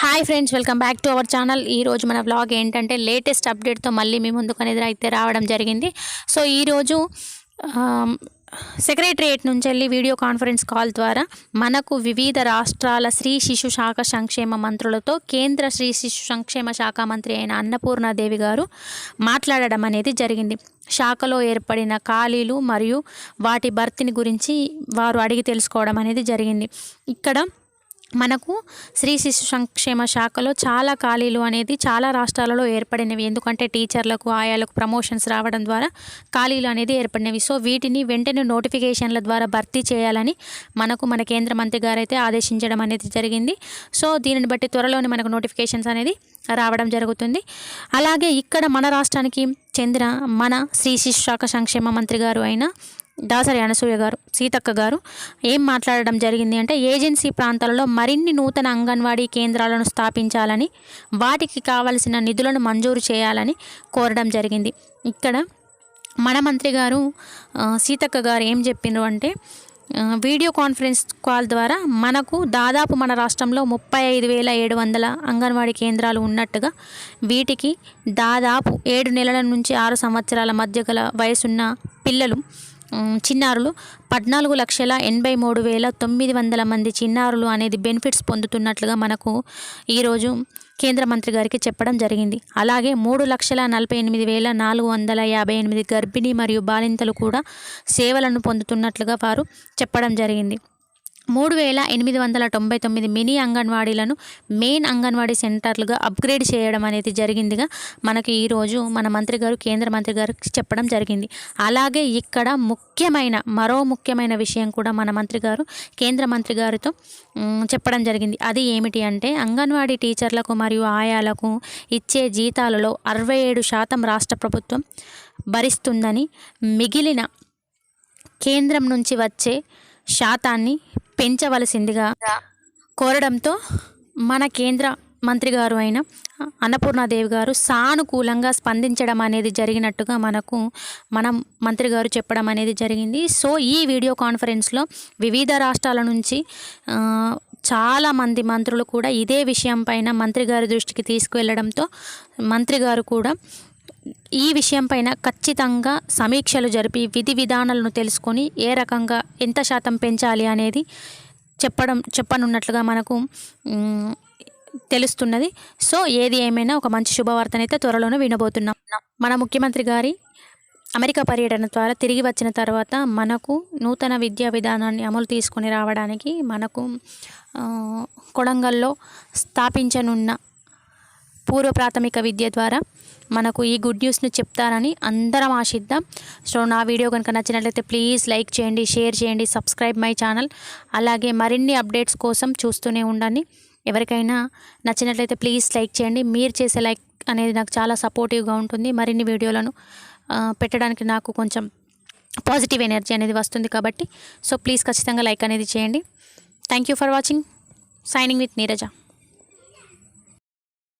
Hi friends welcome back to our channel ఈ రోజు మన బ్లాగ్ ఏంటంటే లేటెస్ట్ అప్డేట్తో మళ్ళీ మీ ముందుకు అనేది అయితే రావడం జరిగింది. సో ఈరోజు సెక్రటరియేట్ నుంచి వెళ్ళి వీడియో కాన్ఫరెన్స్ కాల్ ద్వారా మనకు వివిధ రాష్ట్రాల స్త్రీ శిశు శాఖ సంక్షేమ మంత్రులతో కేంద్ర స్త్రీ శిశు సంక్షేమ శాఖ మంత్రి అయిన అన్నపూర్ణాదేవి గారు మాట్లాడడం అనేది జరిగింది. శాఖలో ఏర్పడిన ఖాళీలు మరియు వాటి భర్తీని గురించి వారు అడిగి తెలుసుకోవడం అనేది జరిగింది. ఇక్కడ మనకు స్త్రీ శిశు సంక్షేమ శాఖలో చాలా ఖాళీలు అనేది చాలా రాష్ట్రాలలో ఏర్పడినవి. ఎందుకంటే టీచర్లకు ఆయాలకు ప్రమోషన్స్ రావడం ద్వారా ఖాళీలు అనేది ఏర్పడినవి. సో వీటిని వెంటనే నోటిఫికేషన్ల ద్వారా భర్తీ చేయాలని మనకు మన కేంద్ర మంత్రి గారైతే ఆదేశించడం అనేది జరిగింది. సో దీనిని బట్టి త్వరలోనే మనకు నోటిఫికేషన్స్ అనేది రావడం జరుగుతుంది. అలాగే ఇక్కడ మన రాష్ట్రానికి చెందిన మన శ్రీ శిశు శాఖ సంక్షేమ మంత్రి గారు అయిన దాసరి అనసూయ గారు సీతక్క గారు ఏం మాట్లాడడం జరిగింది అంటే ఏజెన్సీ ప్రాంతాలలో మరిన్ని నూతన అంగన్వాడీ కేంద్రాలను స్థాపించాలని వాటికి కావలసిన నిధులను మంజూరు చేయాలని కోరడం జరిగింది. ఇక్కడ మన మంత్రి గారు సీతక్క గారు ఏం చెప్పిండ్రు అంటే వీడియో కాన్ఫరెన్స్ కాల్ ద్వారా మనకు దాదాపు మన రాష్ట్రంలో ముప్పై ఐదు వేల ఏడు వందల అంగన్వాడీ కేంద్రాలు ఉన్నట్టుగా వీటికి దాదాపు ఏడు నెలల నుంచి ఆరు సంవత్సరాల మధ్య గల వయసున్న పిల్లలు చిన్నారులు పద్నాలుగు లక్షల ఎనభై మూడు వేల తొమ్మిది వందల మంది చిన్నారులు అనేది బెనిఫిట్స్ పొందుతున్నట్లుగా మనకు ఈరోజు కేంద్ర మంత్రి గారికి చెప్పడం జరిగింది. అలాగే మూడు లక్షల నలభై ఎనిమిది వేల నాలుగు వందల యాభై ఎనిమిది గర్భిణీ మరియు బాలింతలు కూడా సేవలను పొందుతున్నట్లుగా వారు చెప్పడం జరిగింది. మూడు వేల ఎనిమిది వందల తొంభై తొమ్మిది మినీ అంగన్వాడీలను మెయిన్ అంగన్వాడీ సెంటర్లుగా అప్గ్రేడ్ చేయడం అనేది జరిగిందిగా మనకి ఈరోజు మన మంత్రి గారు కేంద్ర మంత్రి గారికి చెప్పడం జరిగింది. అలాగే ఇక్కడ ముఖ్యమైన మరో ముఖ్యమైన విషయం కూడా మన మంత్రి గారు కేంద్ర మంత్రి గారితో చెప్పడం జరిగింది. అది ఏమిటి అంటే అంగన్వాడీ టీచర్లకు మరియు ఆయాలకు ఇచ్చే జీతాలలో అరవై ఏడు శాతం రాష్ట్ర ప్రభుత్వం భరిస్తుందని మిగిలిన కేంద్రం నుంచి వచ్చే శాతాన్ని పెంచవలసిందిగా కోరడంతో మన కేంద్ర మంత్రి గారు అయిన అన్నపూర్ణాదేవి గారు సానుకూలంగా స్పందించడం అనేది జరిగినట్టుగా మనకు మనం మంత్రి గారు చెప్పడం అనేది జరిగింది. సో ఈ వీడియో కాన్ఫరెన్స్లో వివిధ రాష్ట్రాల నుంచి ఆ, చాలా మంది మంత్రులు కూడా ఇదే విషయం పైన మంత్రి గారి దృష్టికి తీసుకువెళ్ళడంతో మంత్రి గారు కూడా ఈ విషయంపైన ఖచ్చితంగా సమీక్షలు జరిపి విధి విధానాలను తెలుసుకొని ఏ రకంగా ఎంత శాతం పెంచాలి అనేది చెప్పడం చెప్పనున్నట్లుగా మనకు తెలుస్తున్నది. సో ఏది ఏమైనా ఒక మంచి శుభవార్తనైతే త్వరలోనే వినబోతున్నాం. మన ముఖ్యమంత్రి గారి అమెరికా పర్యటన ద్వారా తిరిగి వచ్చిన తర్వాత మనకు నూతన విద్యా విధానాన్ని అమలు తీసుకొని రావడానికి మనకు కొడంగల్లో స్థాపించనున్న పూర్వ ప్రాథమిక విద్య ద్వారా మనకు ఈ గుడ్ న్యూస్ను చెప్తారని అందరం ఆశిద్దాం. సో నా వీడియో కనుక నచ్చినట్లయితే ప్లీజ్ లైక్ చేయండి షేర్ చేయండి సబ్స్క్రైబ్ మై ఛానల్ అలాగే మరిన్ని అప్డేట్స్ కోసం చూస్తూనే ఉండండి. ఎవరికైనా నచ్చినట్లయితే ప్లీజ్ లైక్ చేయండి. మీరు చేసే లైక్ అనేది నాకు చాలా సపోర్టివ్గా ఉంటుంది. మరిన్ని వీడియోలను పెట్టడానికి నాకు కొంచెం పాజిటివ్ ఎనర్జీ అనేది వస్తుంది కాబట్టి. సో ప్లీజ్ ఖచ్చితంగా లైక్ అనేది చేయండి. Thank you for watching signing with Neeraja